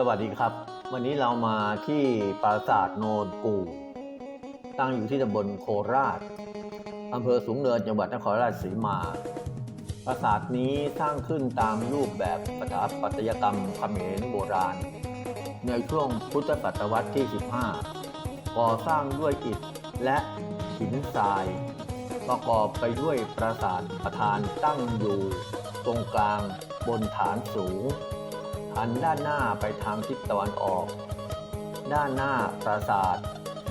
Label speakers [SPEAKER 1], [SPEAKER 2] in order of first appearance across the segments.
[SPEAKER 1] สวัสดีครับ วันนี้เรามาที่ปราสาทโนนกู ตั้งอยู่ที่ตำบลโคราชอำเภอสูงเนินจังหวัดนครราชสีมา ปราสาทนี้สร้างขึ้นตามรูปแบบสถาปัตยกรรมเขมรโบราณ ในช่วงพุทธศตวรรษที่ 15 ก่อสร้างด้วยอิฐและหินทราย ประกอบไปด้วยปราสาทประธานตั้งอยู่ ตรงกลางบนฐานสูง หันด้านหน้าไปทางทิศตะวันออก ด้านหน้าปราสาท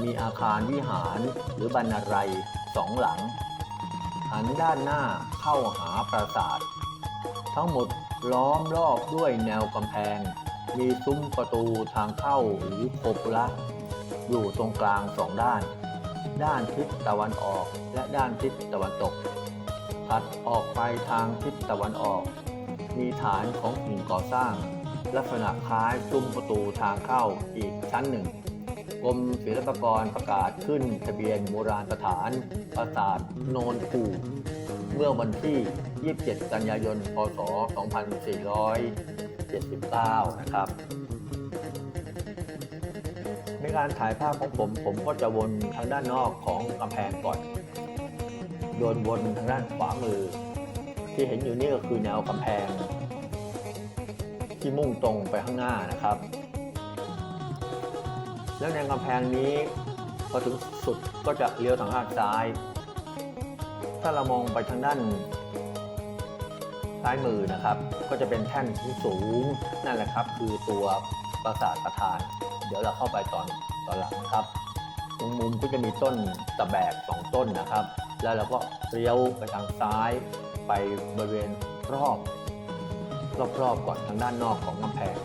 [SPEAKER 1] มีอาคารวิหารหรือบรรณารัยสองหลัง หันด้านหน้าเข้าหาปราสาท ทั้งหมดล้อมรอบด้วยแนวกำแพง มีซุ้มประตูทางเข้าหรือโคปุระอยู่ตรงกลางสองด้าน ด้านทิศตะวันออกและด้านทิศตะวันตก ถัดออกไปทางทิศตะวันออก มีฐานของหินก่อสร้าง ลักษณะคล้ายซุ้มประตูทางเข้าอีกชั้นหนึ่งกรมศิลปากรประกาศขึ้นทะเบียนโบราณสถานปราสาทโนนคูเมื่อวันที่ 27 กันยายน พศ 2479 นะครับ ในการถ่ายภาพของผม ผมก็จะวนทางด้านนอกของกำแพงก่อน โดนวนทางด้านขวามือ ที่เห็นอยู่นี่ก็คือแนวกำแพง ที่มุ่งตรงไปข้างหน้านะครับ แล้วแนวกำแพงนี้พอถึงสุดก็จะเลี้ยวทางด้านซ้าย ถ้าเรามองไปทางด้านซ้ายมือนะครับ ก็จะเป็นแท่นที่สูงนั่นแหละครับ คือตัวปราสาทประธาน เดี๋ยวเราเข้าไปตอนตอนหลังครับตรงมุมก็จะมีต้นตะแบกสองต้นนะครับ แล้วเราก็เลี้ยวไปทางซ้ายไปบริเวณรอบ รอบๆก่อนทางด้านนอกของกำแพง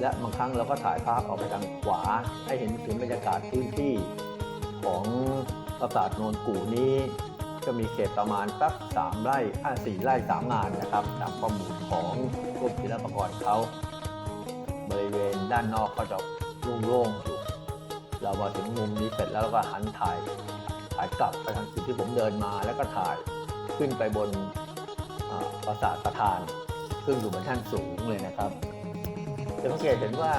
[SPEAKER 1] และบางครั้งเราก็ถ่ายภาพออกไปทางขวา ให้เห็นถึงบรรยากาศพื้นที่ของปราสาทโนนกู่นี้ก็มีเขตประมาณสักสามไร่อ่าสี่ไร่สามงานนะครับตามข้อมูลของกรมศิลปากรเขาบริเวณด้านนอกก็จะโล่งๆอยู่เรามาถึงมุมนี้เสร็จแล้วเราก็หันถ่ายถ่ายกลับไปทางจุดที่ผมเดินมาแล้วก็ถ่ายขึ้นไปบนปราสาทประธาน ซึ่งอยู่บนชั้นสูงเลยนะครับจะสังเกตเห็นว่า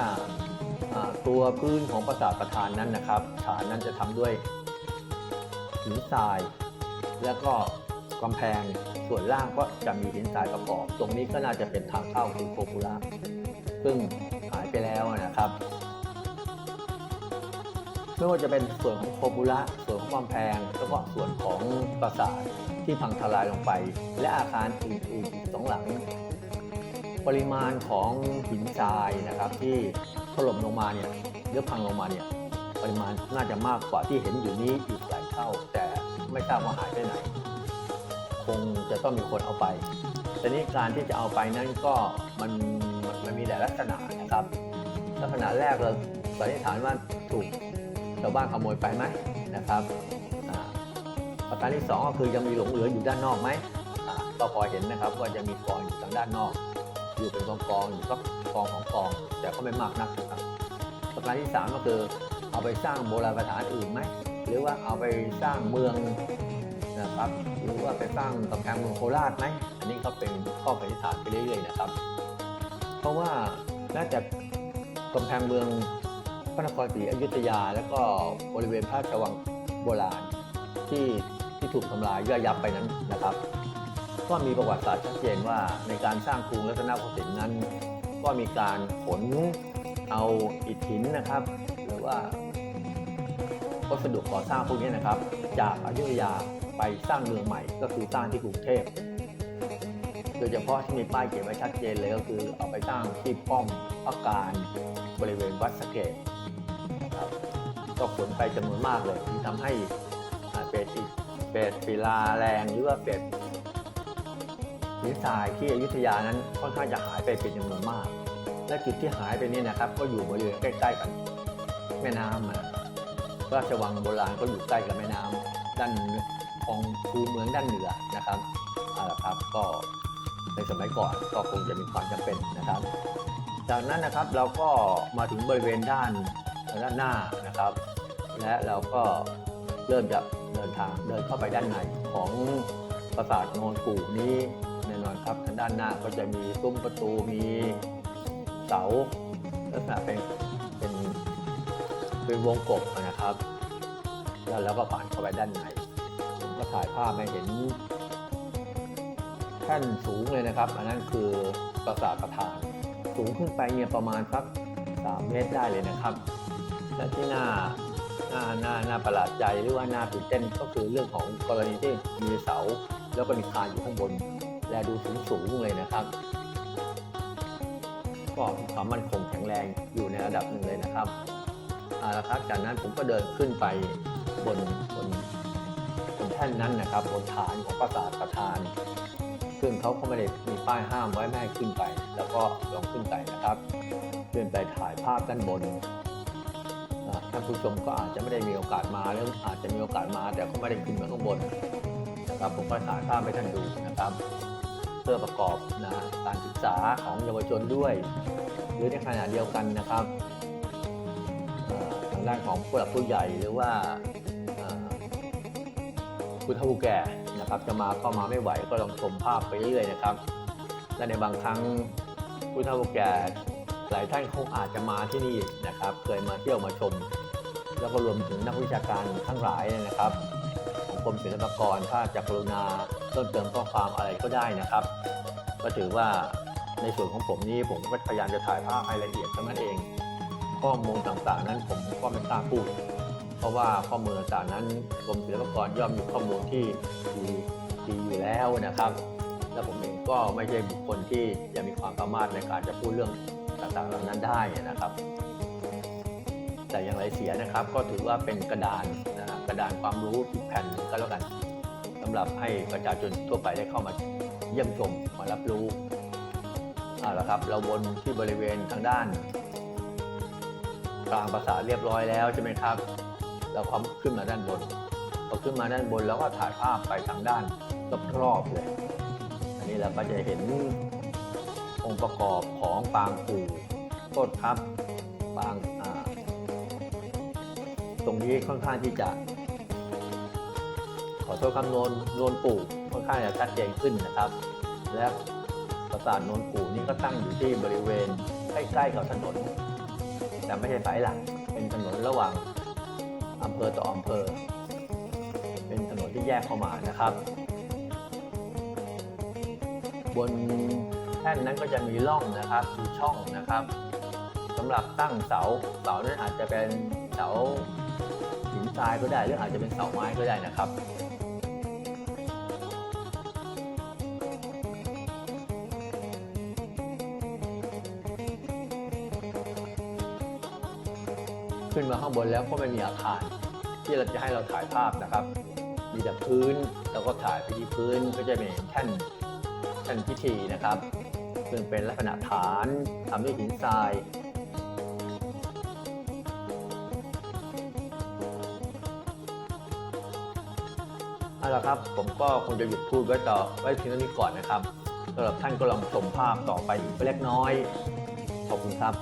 [SPEAKER 1] ตัวพื้นของปราสาทประธานนั้นนะครับ ฐานนั้นจะทำด้วยหินทราย แล้วก็กำแพงส่วนล่างก็จะมีหินทรายประกอบ ตรงนี้ก็น่าจะเป็นทางเข้าคือโคปูระซึ่งหายไปแล้วนะครับไม่ว่าจะเป็นส่วนของโคบูระส่วนของกำแพงแล้วก็ส่วนของปราสาทที่พังทลายลงไป และอาคารอื่นๆสองหลัง ปริมาณของหินทรายนะครับ ที่ถล่มลงมาเนี่ยหรือพังลงมาเนี่ยปริมาณน่าจะมากกว่าที่เห็นอยู่นี้อีกหลายเท่า แต่ไม่ทราบว่าหายไปไหน คงจะต้องมีคนเอาไปแต่นี้การที่จะเอาไปนั้นก็มันมันมีหลายลักษณะนะครับ ลักษณะแรกเราสันนิษฐานว่าถูกชาวบ้านขโมยไปไหมนะครับอ่าประการที่สองก็คือยังมีหลงเหลืออยู่ด้านนอกไหมอ่าก็พอเห็นนะครับว่าจะมีกองอยู่ทางด้านนอก อยู่เป็นกองกองอยู่ก็กองของกอง แต่ก็ไม่มากนักนะครับประการที่สามก็คือเอาไปสร้างโบราณสถานอื่นไหมหรือว่าเอาไปสร้างเมืองนะครับหรือว่าไปสร้างกำแพงเมืองโคราชไหมอันนี้ก็เป็นข้อสันนิษฐานไปเรื่อยๆนะครับ เพราะว่าน่าจะกำแพงเมืองพระนครศรีอยุธยา แล้วก็บริเวณพระราชวังโบราณที่ที่ถูกทำลายย่อยยับไปนั้นนะครับ ก็มีประวัติศาสตร์ชัดเจนว่าในการสร้างกรุงรัตนโกสินทร์นั้น ก็มีการขนเอาอิฐหินนะครับ หรือว่าวัสดุก่อสร้างพวกนี้นะครับ จากอยุธยาไปสร้างเมืองใหม่ ก็คือสร้างที่กรุงเทพโดยเฉพาะที่มีป้ายเขียนไว้ชัดเจนเลยก็คือเอาไปสร้างที่ป้อมพระการบริเวณวัดสเกดนะครับก็ขนไปจำนวนมากเลยที่ทำให้เป็ดอิฐเป็ดศิลาแรงหรือว่าเป็ด หินทรายที่อยุธยานั้นค่อนข้างจะหายไปเป็นจำนวนมาก และจุดที่หายไปนี่นะครับ ก็อยู่บริเวณใกล้ ๆ กับแม่น้ำอะระราชวังโบราณก็อยู่ใกล้กับแม่น้ำด้านของคูเมืองด้านเหนือนะครับเอาละครับก็ในสมัยก่อนก็คงจะมีความจำเป็นนะครับ จากนั้นนะครับเราก็มาถึงบริเวณด้านด้านหน้านะครับ และเราก็เริ่มจะเดินทางเดินเข้าไปด้านในของปราสาทโนนกูนี้ น่นอนครับทางด้านหน้าก็จะมีซุ้มประตูมีเสาลักษณะเป็นเป็นเป็นวงกบนะครับ แล้วแล้วก็ผ่านเข้าไปด้านในผมก็ถ่ายภาพให้เห็นแท่นสูงเลยนะครับ อันนั้นคือปราสาทประธาน สูงขึ้นไปเนี่ยประมาณสัก3เมตรได้เลยนะครับ และที่น่าน่าน่าน่าประหลาดใจหรือว่าน่าตื่นเต้นก็คือเรื่องของกรณีที่มีเสา แล้วก็มีคานอยู่ข้างบน และดูสูงสูงเลยนะครับก็มีความมั่นคงแข็งแรงอยู่ในระดับหนึ่งเลยนะครับเอาละครับจากนั้นผมก็เดินขึ้นไปบนบนบนแท่นนั้นนะครับบนฐานของปราสาทประธาน ซึ่งเขาก็ไม่ได้มีป้ายห้ามไว้ไม่ให้ขึ้นไป แล้วก็ลองขึ้นไปนะครับขึ้นไปถ่ายภาพด้านบนท่านผู้ชมก็อาจจะไม่ได้มีโอกาสมาหรืออาจจะมีโอกาสมาแต่ก็ไม่ได้ขึ้นมาข้างบนนะครับผมก็ถ่ายภาพให้ท่านดูนะครับ เพื่อประกอบนะการศึกษาของเยาวชนด้วย หรือในขณะเดียวกันนะครับทางด้านของผู้หลักผู้ใหญ่หรือว่าผู้เฒ่าผู้แก่นะครับ จะมาก็มาไม่ไหวก็ลองชมภาพไปเรื่อยๆนะครับ และในบางครั้งผู้เฒ่าผู้แก่หลายท่านคงอาจจะมาที่นี่นะครับ เคยมาเที่ยวมาชม แล้วก็รวมถึงนักวิชาการทั้งหลายนะครับของกรมศิลปากรถ้าจะกรุณา เพิ่มเติมข้อความอะไรก็ได้นะครับ ก็ถือว่าในส่วนของผมนี้ผมก็พยายามจะถ่ายภาพให้ละเอียดเท่านั้นเอง ข้อมูลต่างๆ นั้นผมก็ไม่กล้าพูด เพราะว่าข้อมูลต่างๆนั้นกรมศิลปากรย่อมมีข้อมูลที่ดีดีอยู่แล้วนะครับ และผมเองก็ไม่ใช่บุคคลที่จะมีความสามารถในการจะพูดเรื่องต่างๆเหล่านั้นได้นะครับ แต่อย่างไรเสียนะครับก็ถือว่าเป็นกระดานนะครับกระดานความรู้อีกแผ่นหนึ่งก็แล้วกัน สำหรับให้ประชาชนทั่วไปได้เข้ามาเยี่ยมชมมารับรู้เอาละครับ เราวนที่บริเวณทางด้านกลางปราสาทเรียบร้อยแล้วใช่ไหมครับ เราความขึ้นมาด้านบนพอขึ้นมาด้านบนแล้วก็ถ่ายภาพไปทางด้านรอบๆเลย อันนี้เราก็จะเห็นองค์ประกอบของปางปู่โทษครับปางตรงนี้ค่อนข้างที่จะ ขอโทษคำโนนโนนปู่ค่อนข้างจะชัดเจนขึ้นนะครับ และปราสาทโนนปู่นี่ก็ตั้งอยู่ที่บริเวณใกล้ๆกับถนน แต่ไม่ใช่สายหลักเป็นถนนระหว่างอำเภอต่ออำเภอ เป็นถนนที่แยกเข้ามานะครับ บนแท่นนั้นก็จะมีร่องนะครับมีช่องนะครับสำหรับตั้งเสาเสานั้นอาจจะเป็นเสาหินทรายก็ได้หรืออาจจะเป็นเสาไม้ก็ได้นะครับ ขึ้นมาข้างบนแล้วก็ไม่มีอาคาร ที่เราจะให้เราถ่ายภาพนะครับ มีแต่พื้นแล้วก็ถ่ายไปที่พื้นก็จะเป็นแท่นแท่นพิธีนะครับ ซึ่งเป็นลักษณะฐานทำด้วยหินทรายเอาละครับผมก็คงจะหยุดพูดไว้ต่อไว้เพียงเท่านี้ก่อนนะครับสำหรับท่านก็ลองชมภาพต่อไปอีกเล็กน้อย ขอบคุณครับ